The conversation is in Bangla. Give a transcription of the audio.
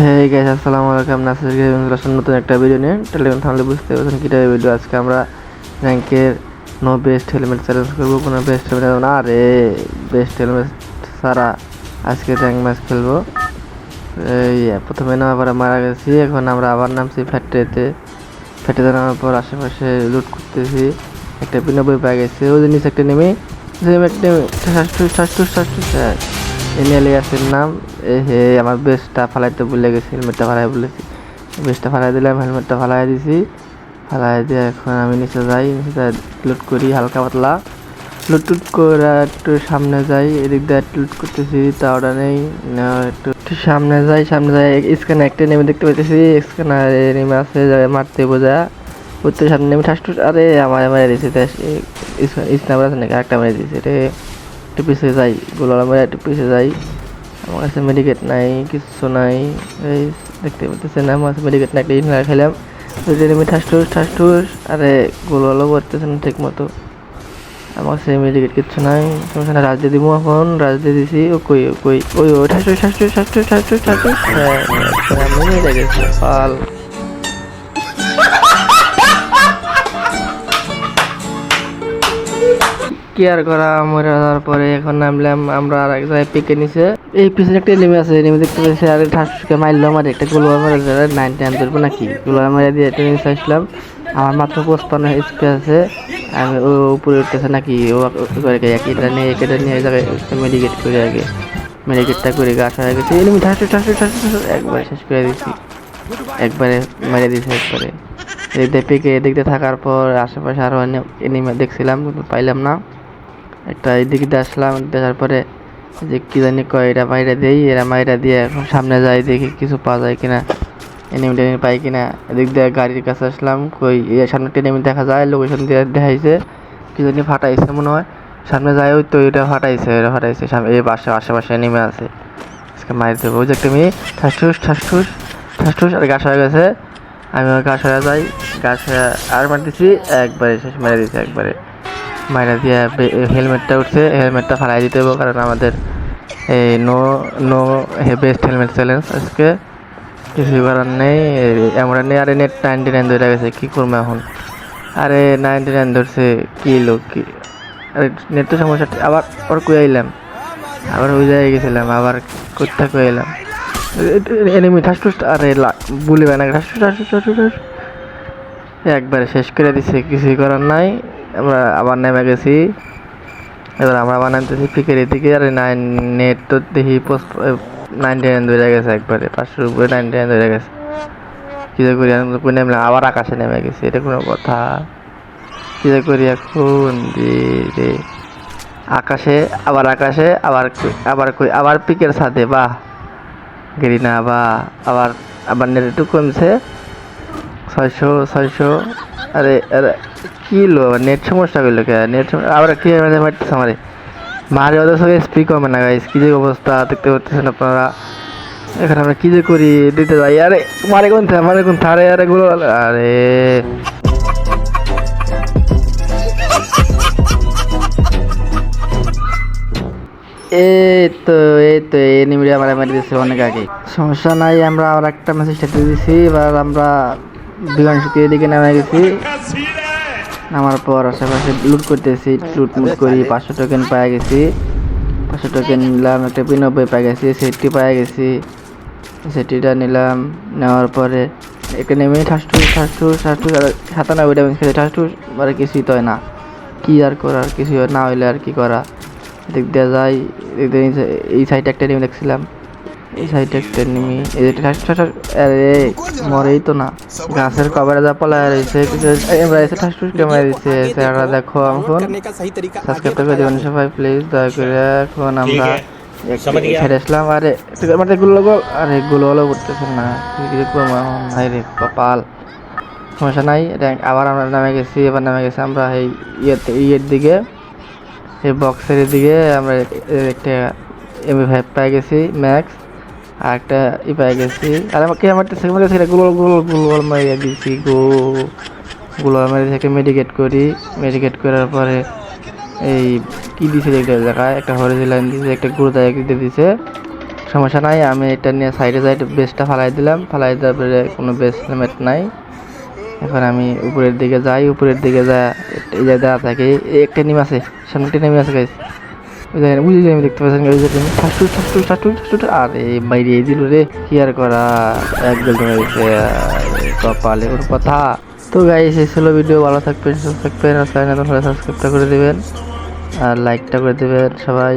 হ্যাঁ গাইস আসসালামু আলাইকুম। নাসির গেমিং নতুন একটা ভিডিও নিয়ে টেলিগ্রাম থামলে বুঝতে পারছেন কী টাইপের ভিডিও আজকে আমরা র্যাঙ্কের নো বেস্ট হেলমেট চ্যালেঞ্জ করব, কোনো বেস্ট হেলমেট না রে বেস্ট হেলমেট ছাড়া আজকে র্যাঙ্ক ম্যাচ খেলব। এই, প্রথমে নামার পরে মারা গেছি, এখন আমরা আবার নামছি ফ্যাক্টরিতে ফ্যাক্টরিতে নামার পর আশেপাশে লুট করতেছি। একটা বিনব্বই পাই গেছে ওই জিনিস একটা নেমে একটা শাসটুস শাসটুস শাসটুস এমএলএ ইয়াসের নাম, এ হে, আমার বেস্টটা ফালাইতে ভুলে গেছি হেলমেটটা ফালাই বলেছি। বেস্টটা ফালাই দিলাম হেলমেটটা ফালাই দিছি। ফালাই দিয়ে এখন আমি নিচে যাই, নিচে লুট করি, হালকা পাতলা। লুট টুট করে একটু সামনে যাই, এদিক দিয়ে লুট করতেছি তা ওটা নেই একটু একটু সামনে যাই সামনে যাই, স্ক্যানে একটা নেমে দেখতে পাইতেছি, স্ক্যানারে নেমে আছে মারতে বোঝা। উত্তর সামনে নেমে ঠাস আরে আমার মেরে দিয়েছে স্ন্যাপার আছে নাকি একটা মেরে দিয়েছে রে। একটু পিছিয়ে যাই, গোলালা মেরে একটু পিছিয়ে যাই। আমার কাছে মেডিকেট নাই কিছু নাই। এই দেখতে পাচ্ছেন, আমার কাছে মেডিকেট নাই একটা ইনহালার খেলাম দুটো নেমে ঠাস ঠাস টুস আরে গোলালো করতেছে না ঠিক মতো আমার কাছে মেডিকেট কিচ্ছু নাই। সমস্যা না রাজ দিয়ে দিব এখন, রাজ দিয়ে দিছি, ও কই কই, ওই ও ঠাস ঠাস ঠাস ঠাস টুস ঠাস টুস হ্যাঁ আমি মেরে গেছি, পাল। কেয়ার করা, মরে যাওয়ার পরে এখন নামলাম, আমরা আর এক জায়গায় পিকে নিছে। এই পিছনে একটা এলিমি আছে এলিমি দেখতে পেয়েছি আর ঠাসকে মারলো আমার, একটা গোলবার মারে নাইন টাইম ধরবো নাকি? গোলবার মারে দিয়ে একটা নিচে আসলাম। আমার মাত্র পঁচপান্ন এইচপি আছে আমি ও উপরে উঠতেছে নাকি, ও এটা নিয়ে একটা নিয়ে জায়গায় মেডিকেট করে আগে। মেডিকেটটা করে গাছ হয়ে গেছে। এলিমি ঠাসু ঠাসু ঠাসু একবারে শেষ করে দিছি। একবারে মেরে দিছে একবারে। এদিক দিয়ে দিয়ে থাকার পর আশেপাশে আরও এনিমে দেখছিলাম, কিন্তু পাইলাম না। একটা এদিকে দিয়ে আসলাম, দেখার পরে যে কি জানি কয় এটা মাইরা দিই, এরা মাইরা দিয়ে এখন সামনে যাই, দেখি কিছু পাওয়া যায় কিনা, এনিমি টেনিমি পাই কিনা। এদিক দিয়ে গাড়ির কাছে আসলাম, কই এর সামনে টেনিমি দেখা যায়, লোকেশন দিয়ে দেখাইছে, কি জানি ফাটাইছে মনে হয়। সামনে যায় ওই তো এটা ফাটাইছে এটা ফাটাইছে এই পাশে, আশেপাশে নেমে আছে। আজকে মারি দেবো, ওই যে একটা মেয়ে, ঠাসঠুস ঠাসঠুস ঠাসঠুস, আর গাছ হয়ে গেছে। আমি গাছ হয়ে যাই, গাছ আর মারতেছি, একবারে শেষ মেরে দিয়েছি একবারে। মাইরা দিয়া হেলমেটটা উঠছে, হেলমেটটা ফালাই দিতে হবে কারণ আমাদের এই no no best helmet challenge আজকে। কিছু করার নেই এমন নেই আরে নেট নাইনটি নাইন ধরে গেছে, কী করব এখন? আরে নাইনটি নাইন ধরছে, কী লোক, কি? আরে নেট তো সমস্যা, আবার ওর কুয়ে আইলাম? আবার ওই জায়গায় গেছিলাম, আবার কোথা কুয়ে এলাম এনিমি ঠাস টুস আরে বুলি বানা ঠাস টুস ঠাস টুস ঠাস টুস একবারে শেষ করে দিছে কিছুই করার নাই আমরা আবার নেমে গেছি। এবার আমরা আবার নামতেছি পিকের দিকে। আর নাইন নেট তো দেখি পোস্ট নাইনটি নাইন ধরে গেছে একবারে। পাঁচশোর উপরে নাইনটি নাইন ধরে গেছে। যে করি কই নেমলাম? আবার আকাশে নেমে গেছি। এটা কোনো কথা। যে করি এখন? রে আকাশে, আবার আকাশে, আবার আবার কই, আবার পিকের সাথে বাহ। গেরি না বা আবার আবার নেট একটু কমছে। ছয়শো ছয়শো। আরে আরে। কি লো, নেট সমস্যা করল কে? নেট আবার কি আমাদের মারতেছে আমারে? মারে ওদের সঙ্গে স্পিক কমে না গাইস কি যে অবস্থা, দেখতে পাচ্ছেন আপনারা? এখানে আমরা কি যে করি? দিতে যাই। আরে, মারে কোন মারে কোন থারে আরে গুলো আরে। এই তো এই তো এনিমিডি আমার মারি দিয়েছে অনেক আগে। সমস্যা নাই, আমরা আবার একটা মেসেজ টেটে দিয়েছি। এবার আমরা বিমান শক্তি এদিকে নেমে গেছি নামার পর আশেপাশে লুট করতেছি লুট মুট করি, পাঁচশো টোকেন পাই গেছি। পাঁচশো টোকেন নিলাম, একটা বিনব্বই পাই গেছি সেটটি পাই গেছি। সেটিটা নিলাম, নেওয়ার পরে একটা নেমে ঠাসটু ঠাসটু ঠাসটু সাতানব্বই ড্যামেজ খেলে ঠাসটু মানে কিছুই তো হয় না। কি আর করার কিছু না হইলে আর কি করা? দিয়ে যাই এই সাইডে একটা নেমে দেখছিলাম। এই সাইডে একটা নিমি আরে মরেই তো না। গাছের কভারে যা পালায় রয়েছে আমরা এসে ঠাস ঠুস ক্যামেরা দিচ্ছে। স্যাররা দেখো এখন সাবস্ক্রাইব করে দেবেন সবাই প্লিজ দয়া করে এখন আমরা ছেড়ে আসলাম। আরে মানে গুলো গোল আরে গুলো হলো করতেছেন না। ভাই রে কপাল। সমস্যা নাই। র্যাঙ্ক আবার আমরা নামে গেছি এবার নামে গেছি আমরা এই ইয়েতে ইয়ের দিকে। এই বক্সের দিকে। আমরা একটা এমবি ফাইভ পেয়ে গেছি ম্যাক্স আর একটা ই পাই গেছি। আর আমাকে আমার সেকেন্ড গেছে গুলো গুলো গুলো মারিয়ে দিয়েছি গো। গুলো মারি থেকে মেডিকেট করি। মেডিকেট করার পরে এই কি দিছে একটা জায়গায়? একটা হরিজি লাইন দিছে, একটা গুরুদায় দিতে দিছে। সমস্যা নাই, আমি এটা নিয়ে সাইডে সাইডে বেসটা ফালাই দিলাম। ফালাই দেওয়ার পরে কোনো বেস হেলমেট নাই। এখন আমি উপরের দিকে যাই, উপরের দিকে যা, এই যে দেওয়া থাকে একটা নিম আছে, সামনে একটা নেমে আছে গাইস আমি দেখতে বাইরে রে আর করা কপালে কোনো কথা। তো গাইস এই ছিল ভিডিও ভালো থাকবেন থাকবেন, আর করে দেবেন, আর লাইকটা করে দেবেন সবাই।